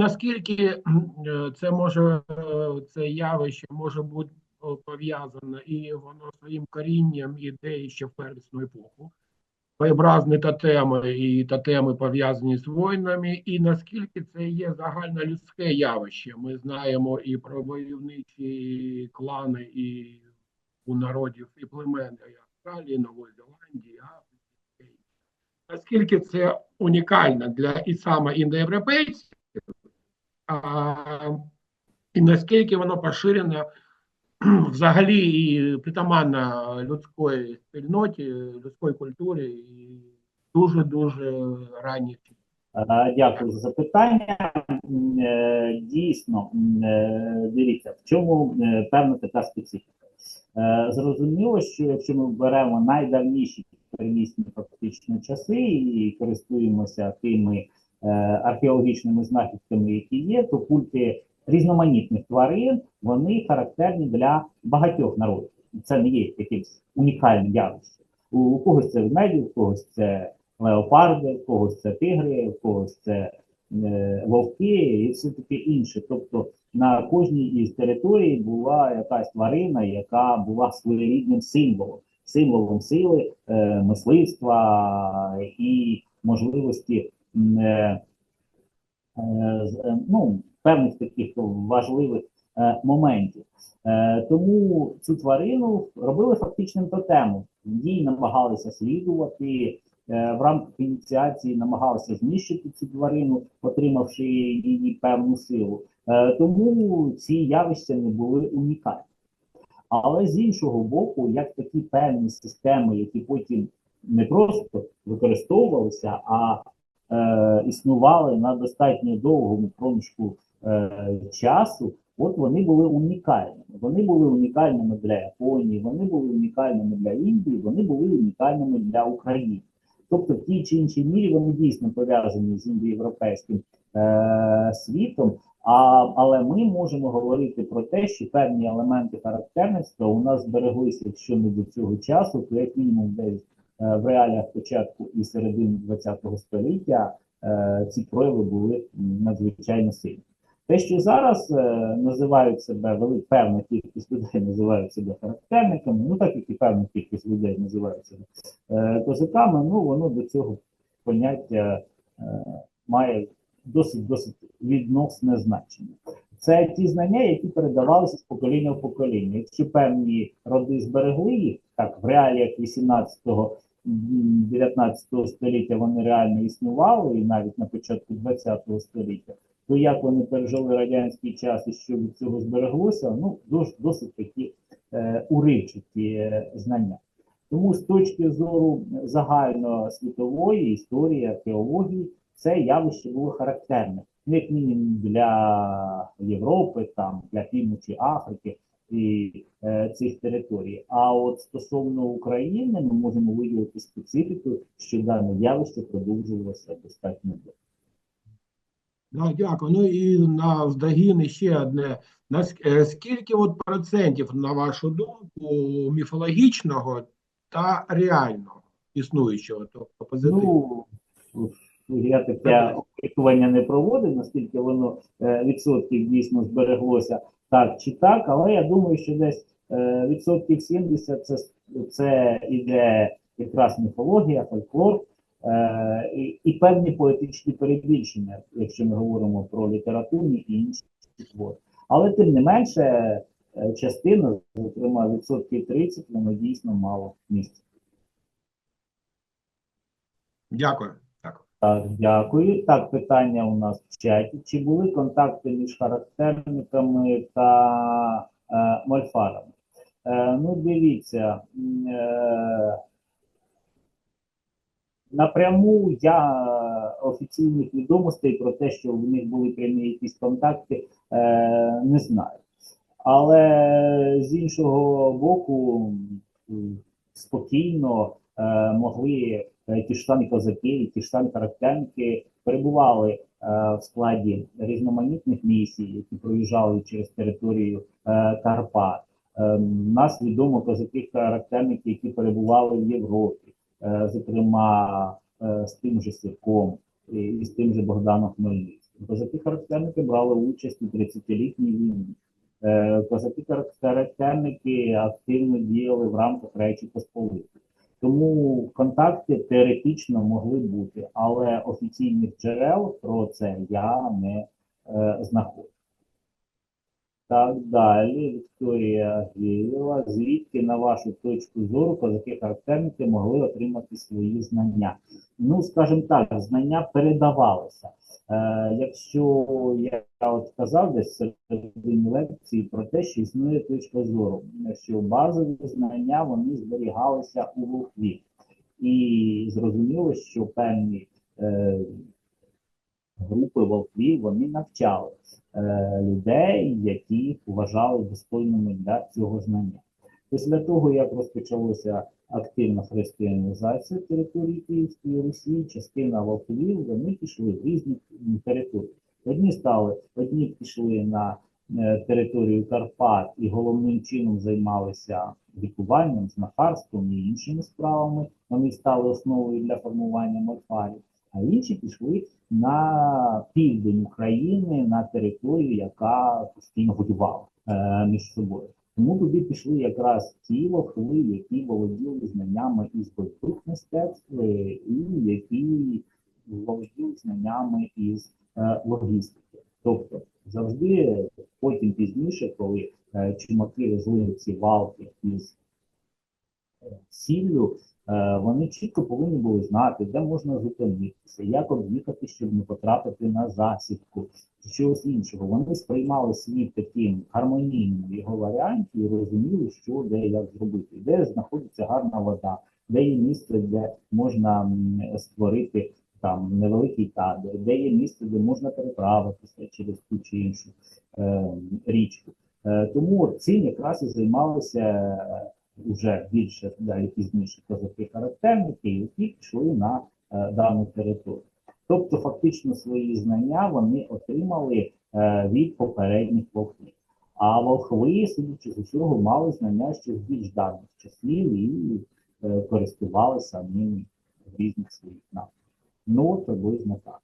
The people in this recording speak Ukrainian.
наскільки е, це може е, це явище може бути е, пов'язане і воно своїм корінням іде ще в первісну епоху? Своєобразні тотеми і тотеми пов'язані з воїнами, і наскільки це є загальнолюдське явище? Ми знаємо і про войовничі клани, і у народів і племен і Австралії, Нової Зеландії, Африки. Наскільки це унікально для і саме індоєвропейців, і наскільки воно поширено взагалі і притаманно людської спільноті, людської культурі і дуже-дуже ранніх. Е, Дякую за запитання. Е, Дійсно, е, дивіться, в чому е, певна така специфіка. Зрозуміло, що якщо ми беремо найдавніші первісні фактично часи і користуємося тими археологічними знахідками, які є, то культи різноманітних тварин вони характерні для багатьох народів. Це не є якимось унікальним явищем. У, у когось це ведмеді, у когось це леопарди, в когось це тигри, в когось це е, вовки і все таке інше. Тобто на кожній із територій була якась тварина, яка була своєрідним символом, символом сили, е, мисливства і можливості е, е, е, ну, певних таких важливих е, моментів. Е, тому цю тварину робили фактичним тотемом. Їй намагалися слідувати, е, в рамках ініціації намагалися знищити цю тварину, отримавши її певну силу. Е, тому ці явища не були унікальні. Але з іншого боку, як такі певні системи, які потім не просто використовувалися, а е, існували на достатньо довгому проміжку е, часу, от вони були унікальними. Вони були унікальними для Японії, вони були унікальними для Індії, вони були унікальними для України. Тобто, в тій чи іншій мірі вони дійсно пов'язані з індоєвропейським е, світом. А, але ми можемо говорити про те, що певні елементи характерництва у нас збереглися, якщо не до цього часу, то як мінімум десь в реаліях початку і середини ХХ століття е, ці прояви були надзвичайно сильні. Те, що зараз е, називають себе певна кількість людей називають себе характерниками, ну так як і певна кількість людей називають себе е, козаками, ну воно до цього поняття е, має досить досить відносне значення. Це ті знання, які передавалися з покоління в покоління. Якщо певні роди зберегли їх, так в реаліях 18-го, м, 19 століття вони реально існували, і навіть на початку 20 століття, то як вони пережили радянський час і що від цього збереглося, ну досить, такі е, уривчаті е, знання. Тому з точки зору загальносвітової історії, археології, це явище було характерне, як мінімум для Європи, там для півночі Африки і е, цих територій. А от стосовно України, ми можемо виділити специфіку, що дане явище продовжувалося достатньо довго. Ну, дякую. Ну і на здогін ще одне. Нас- е, Скільки от процентів, на вашу думку, міфологічного та реального існуючого, тобто позитивного? Ну, я таке опитування не проводив, наскільки воно е, відсотків дійсно збереглося так чи так, але я думаю, що десь е, відсотків 70 це, це іде якраз міфологія, фольклор е, і, і певні поетичні перебільшення, якщо ми говоримо про літературні і інші твори. Але тим не менше, частина, зокрема відсотків 30, воно дійсно мало місця. Дякую. Так, дякую. Так, питання у нас в чаті. Чи були контакти між характерниками та е, мольфарами? Е, ну, дивіться, е, напряму я е, офіційних відомостей про те, що в них були прямі якісь контакти, е, не знаю. Але з іншого боку, спокійно могли е, ті ж самі козаки, ті ж самі характерники перебували е, в складі різноманітних місій, які проїжджали через територію е, Карпат. Е, нас відомо козаки характерники, які перебували в Європі, е, зокрема е, з тим же Сірком і, з тим же Богданом Хмельницьким. Козаки-характерники брали участь у 30-літній війні. Е, Козаки-характерники активно діяли в рамках Речі Посполитої. Тому контакти теоретично могли бути, але офіційних джерел про це я не е, знаходжу. Так далі, Вікторія Геєва. Звідки, на вашу точку зору, козаки-характерники могли отримати свої знання? Ну, скажімо так, знання передавалися. Е, якщо я от сказав десь середині лекції про те, що існує точка зору, що базові знання вони зберігалися у вухві. І зрозуміло, що певні е, групи вовків вони навчали е, людей, які вважали достойними для цього знання. Після того, як розпочалася активна християнізація території Київської Русі, частина вовків, вони пішли в різні території. Одні стали, одні пішли на е, територію Карпат і головним чином займалися лікуванням, знахарством і іншими справами. Вони стали основою для формування морфарів, а інші пішли на південь України, на територію, яка постійно воювала е, між собою. Тому туди пішли якраз ті лохви, які володіли знаннями із бойових мистецтв, е, і які володіли знаннями із е, логістики. Тобто завжди потім пізніше, коли е, чумаки везли ці валки із е, вони чітко повинні були знати, де можна зупинитися, як об'їхати, щоб не потрапити на засідку, чи чогось іншого. Вони сприймали світ таким гармонійним його варіанті і розуміли, що де як зробити, де знаходиться гарна вода, де є місце, де можна створити там невеликий табір, де є місце, де можна переправитися через ту чи іншу е, річку. Е, тому цим якраз і займалися е, вже більше далі пізніше козаки-характерники, які пішли на е, дану територію. Тобто, фактично, свої знання вони отримали е, від попередніх волхвів. А волхви, судячи з усього, мали знання ще з більш давніх часів і е, користувалися ними в різних своїх напрямках. Ну, приблизно так.